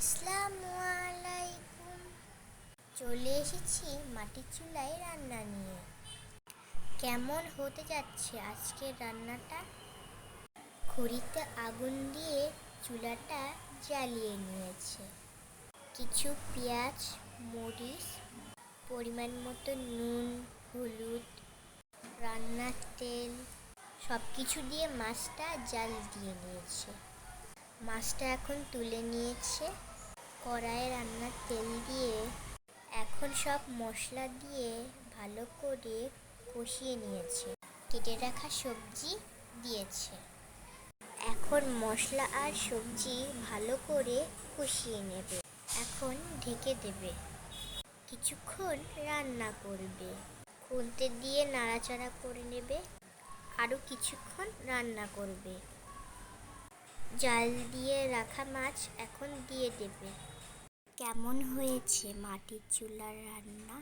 আসসালামু আলাইকুম চলে এসেছি মাটির চুলায় রান্না নিয়ে। কেমন হতে যাচ্ছে আজকের রান্নাটা? খড়িতে আগুন দিয়ে চুলাটা জ্বালিয়ে নিয়েছে। কিছু পেঁয়াজ, মরিচ, পরিমাণ মতো নুন, হলুদ, রান্নার তেল সব কিছু দিয়ে মাছটা জাল দিয়ে নিয়েছে। মাছটা এখন তুলে নিয়েছে। কড়াইয়ে রান্নার তেল দিয়ে এখন সব মশলা দিয়ে ভালো করে কষিয়ে নিয়েছে। কেটে রাখা সবজি দিয়েছে। এখন মশলা আর সবজি ভালো করে কষিয়ে নেবে। এখন ঢেকে দেবে। কিছুক্ষণ রান্না করবে। খুন্তি দিয়ে নাড়াচাড়া করে নেবে। আরও কিছুক্ষণ রান্না করবে। জাল দিয়ে রাখা মাছ এখন দিয়ে দেবে। কেমন হয়েছে মাটির চুলার রান্না?